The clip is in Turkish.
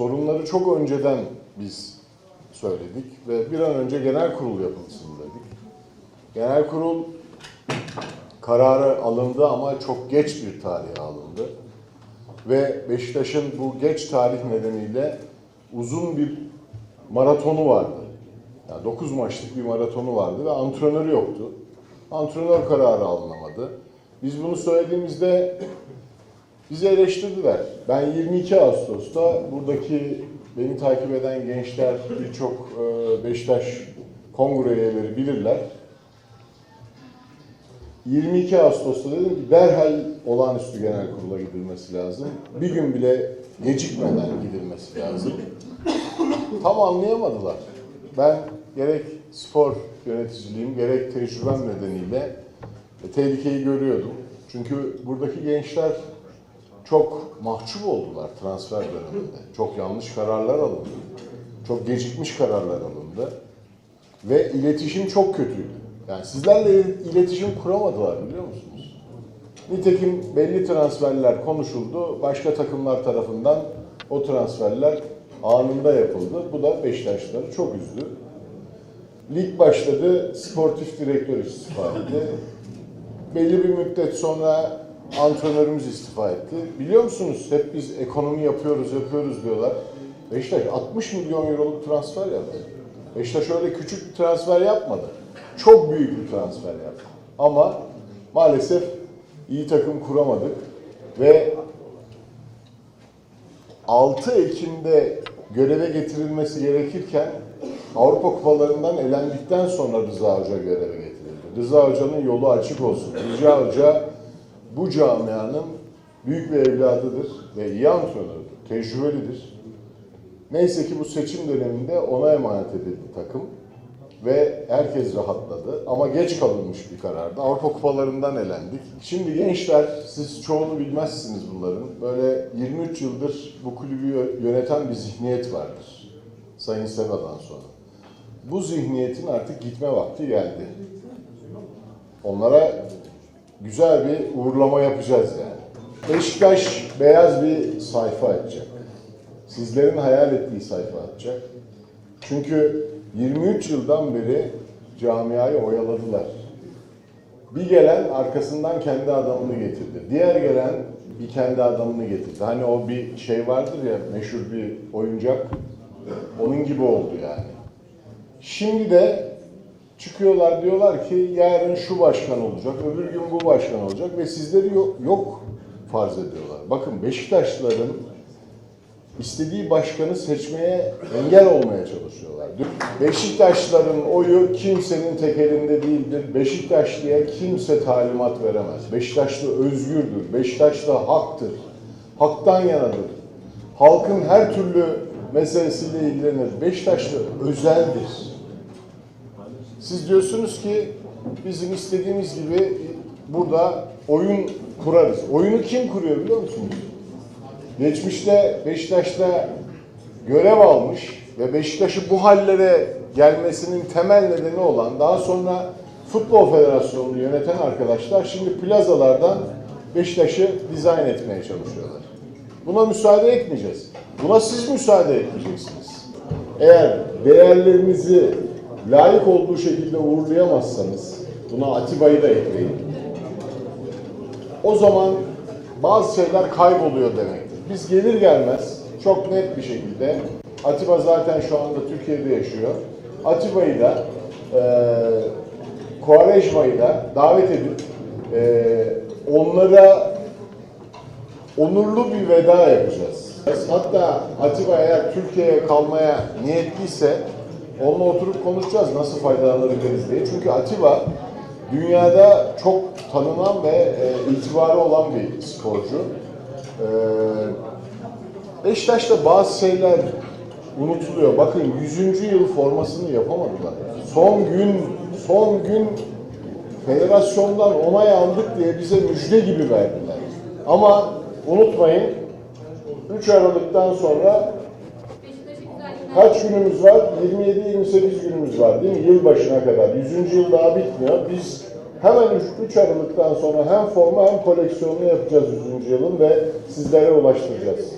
sorunları çok önceden biz söyledik ve bir an önce genel kurul yapılsın dedik. Genel kurul kararı alındı ama çok geç bir tarihe alındı. Ve Beşiktaş'ın bu geç tarih nedeniyle uzun bir maratonu vardı. Yani 9 maçlık bir maratonu vardı ve antrenörü yoktu. Antrenör kararı alınamadı. Biz bunu söylediğimizde bizi eleştirdiler. Ben 22 Ağustos'ta buradaki beni takip eden gençler birçok e, Beşiktaş kongre üyeleri bilirler. 22 Ağustos'ta dedim ki derhal olağanüstü genel kurula gidilmesi lazım. Bir gün bile gecikmeden gidilmesi lazım. Tam anlayamadılar. Ben gerek spor yöneticiliğim gerek tecrübem nedeniyle tehlikeyi görüyordum. Çünkü buradaki gençler çok mahcup oldular transfer döneminde. Çok yanlış kararlar alındı. Çok gecikmiş kararlar alındı. Ve iletişim çok kötüydü. Yani sizlerle iletişim kuramadılar biliyor musunuz? Nitekim belli transferler konuşuldu. Başka takımlar tarafından o transferler anında yapıldı. Bu da Beşiktaşlıları çok üzdü. Lig başladı, sportif direktör istifa etti. Belli bir müddet sonra antrenörümüz istifa etti. Biliyor musunuz hep biz ekonomi yapıyoruz, yapıyoruz diyorlar. Beşiktaş 60 milyon euroluk transfer yaptı. Beşiktaş öyle küçük bir transfer yapmadı. Çok büyük bir transfer yaptı. Ama maalesef iyi takım kuramadık ve 6 Ekim'de göreve getirilmesi gerekirken Avrupa Kupalarından elendikten sonra Rıza Hoca göreve getirildi. Rıza Hoca'nın yolu açık olsun. Rıza Hoca bu camianın büyük bir evladıdır ve iyi antrenördür, tecrübelidir. Neyse ki bu seçim döneminde ona emanet edildi takım ve herkes rahatladı. Ama geç kalınmış bir karardı. Avrupa kupalarından elendik. Şimdi gençler, siz çoğunu bilmezsiniz bunların. Böyle 23 yıldır bu kulübü yöneten bir zihniyet vardır. Sayın Seba'dan sonra. Bu zihniyetin artık gitme vakti geldi. Onlara güzel bir uğurlama yapacağız yani. Beşiktaş beyaz bir sayfa açacak. Sizlerin hayal ettiği sayfa açacak. Çünkü 23 yıldan beri camiayı oyaladılar. Bir gelen arkasından kendi adamını getirdi. Diğer gelen bir kendi adamını getirdi. Hani o bir şey vardır ya meşhur bir oyuncak. Onun gibi oldu yani. Şimdi de çıkıyorlar diyorlar ki yarın şu başkan olacak, öbür gün bu başkan olacak ve sizleri yok, yok farz ediyorlar. Bakın Beşiktaşlıların istediği başkanı seçmeye engel olmaya çalışıyorlar. Beşiktaşların oyu kimsenin tek elinde değildir. Beşiktaşlıya kimse talimat veremez. Beşiktaşlı özgürdür. Beşiktaşlı haktır. Haktan yanadır. Halkın her türlü meselesiyle ilgilenir. Beşiktaşlı özeldir. Siz diyorsunuz ki bizim istediğimiz gibi burada oyun kurarız. Oyunu kim kuruyor biliyor musunuz? Geçmişte Beşiktaş'ta görev almış ve Beşiktaş'ı bu hallere gelmesinin temel nedeni olan daha sonra Futbol Federasyonu'nu yöneten arkadaşlar şimdi plazalardan Beşiktaş'ı dizayn etmeye çalışıyorlar. Buna müsaade etmeyeceğiz. Buna siz müsaade etmeyeceksiniz. Eğer değerlerinizi layık olduğu şekilde uğurlayamazsanız, buna Atiba'yı da ekleyin. O zaman bazı şeyler kayboluyor demektir. Biz gelir gelmez çok net bir şekilde Atiba zaten şu anda Türkiye'de yaşıyor. Atiba'yı da e, Kovarejma'yı da davet edip e, onlara onurlu bir veda yapacağız. Hatta Atiba eğer Türkiye'ye kalmaya niyetliyse onunla oturup konuşacağız nasıl faydalanabiliriz diye. Çünkü Atiba dünyada çok tanınan ve e, itibarı olan bir sporcu. E, Beşiktaş'ta bazı şeyler unutuluyor. Bakın 100. yıl formasını yapamadılar. Son gün son gün federasyondan onay aldık diye bize müjde gibi verdiler. Ama unutmayın 3 Aralık'tan sonra kaç günümüz var? 27-28 günümüz var değil mi? Yılbaşına kadar. 100. yıl daha bitmiyor. Biz hemen 3 Aralık'tan sonra hem forma hem koleksiyonunu yapacağız 100. yılın ve sizlere ulaştıracağız.